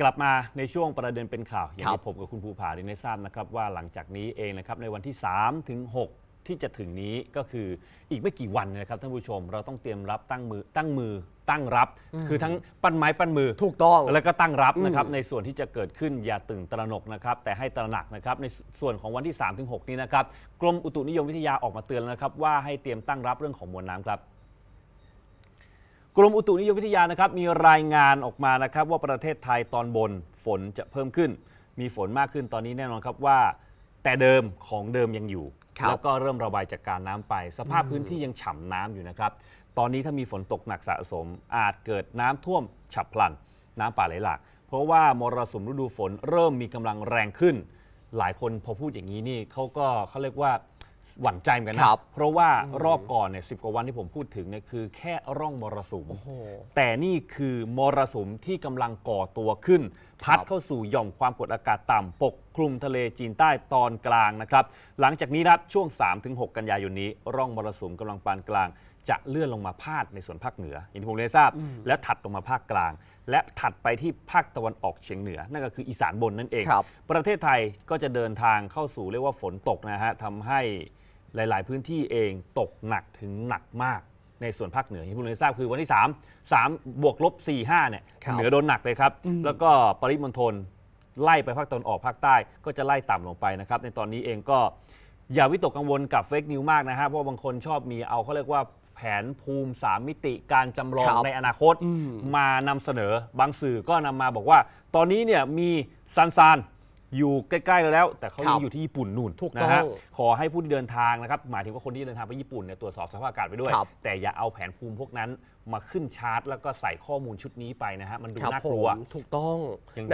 กลับมาในช่วงประเด็นเป็นข่าว อย่างครัที่บผมกับคุณภูผาได้ทราบนะครับว่าหลังจากนี้เองนะครับในวันที่3ถึง6ที่จะถึงนี้ก็คืออีกไม่กี่วันนะครับท่านผู้ชมเราต้องเตรียมรับตั้งมือตั้งมือตั้งรับ คือทั้งปั้นไม้ปั้นมือถูกต้องแล้วก็ตั้งรับนะครับอืมในส่วนที่จะเกิดขึ้นอย่าตื่นตระหนกนะครับแต่ให้ตระหนักนะครับในส่วนของวันที่3-6นี้นะครับกรมอุตุนิยมวิทยาออกมาเตือนแล้วนะครับว่าให้เตรียมตั้งรับเรื่องของมวลน้ำครับ กรมอุตุนิยมวิทยานะครับมีรายงานออกมานะครับว่าประเทศไทยตอนบนฝนจะเพิ่มขึ้น มีฝนมากขึ้นตอนนี้แน่นอนครับว่า แต่เดิมของเดิมยังอยู่ ครับแล้วก็เริ่มระบายจากการน้ำไป สภาพพื้นที่ยังฉ่ำน้ำอยู่นะครับ ตอนนี้ถ้ามีฝนตกหนักสะสม อาจเกิดน้ำท่วมฉับพลัน น้ำป่าไหลหลากเพราะว่ามรสุมฤดูฝนเริ่มมีกำลังแรงขึ้น หลายคนพอพูดอย่างนี้นี่เขาก็เขาเรียกว่า หวั่นใจเหมือนกันนะครับ เพราะว่ารอบก่อนเนี่ยสิกว่าวันที่ผมพูดถึงเนี่ยคือแค่ร่องมรสุม โอ้โห แต่นี่คือมรสุมที่กำลังก่อตัวขึ้น พัดครับเข้าสู่หย่อมความกดอากาศต่ำปกคลุมทะเลจีนใต้ตอนกลางนะครับ หลังจากนี้นะครับช่วง 3-6 กันยายนนี้ ร่องมรสุมกำลังปานกลาง จะเลื่อนลงมาพาดในส่วนภาคเหนืออย่างที่ผมได้ทราบ และถัดลงมาภาคกลางและถัดไปที่ภาคตะวันออกเฉียงเหนือ นั่นก็คืออีสานบนนั่นเองครับประเทศไทยก็จะเดินทางเข้าสู่เรียกว่าฝนตกนะฮะทำให้หลาย ๆ พื้นที่เองตกหนักถึงหนักมากในส่วนภาคเหนือที่คุณเลยทราบคือวันที่ 3 3 บวกลบ 4 5 เนี่ยครับเหนือโดนหนักเลยครับ แล้วก็ปริมณฑลไล่ไปภาคตะวันออกภาคใต้ ก็จะไล่ต่ำลงไปนะครับ ในตอนนี้เองก็อย่าวิตกกังวลกับเฟกนิวมากนะฮะเพราะว่าบางคนชอบมีเอาเขาเรียกว่าแผนภูมิสามมิติการจำลองครับในอนาคตอืมมานำเสนอบางสื่อก็นำมาบอกว่า ตอนนี้เนี่ยมีซันซานอยู่ใกล้ๆเราแล้ว แต่เขาครัยับงอยู่ที่ญี่ปุ่นนู่นถูกนะต้ฮะองขอให้ผู้ที่เดินทางนะครับหมายถึงว่าคนที่เดินทางไปญี่ปุ่นเนี่ยตรวจสอบสภาพอากาศไปด้วย ครับแต่อย่าเอาแผนภูมิพวกนั้นมาขึ้นชาร์ตแล้วก็ใส่ข้อมูลชุดนี้ไปนะฮะมันดูครับน่าผกลัว มถูกต้อง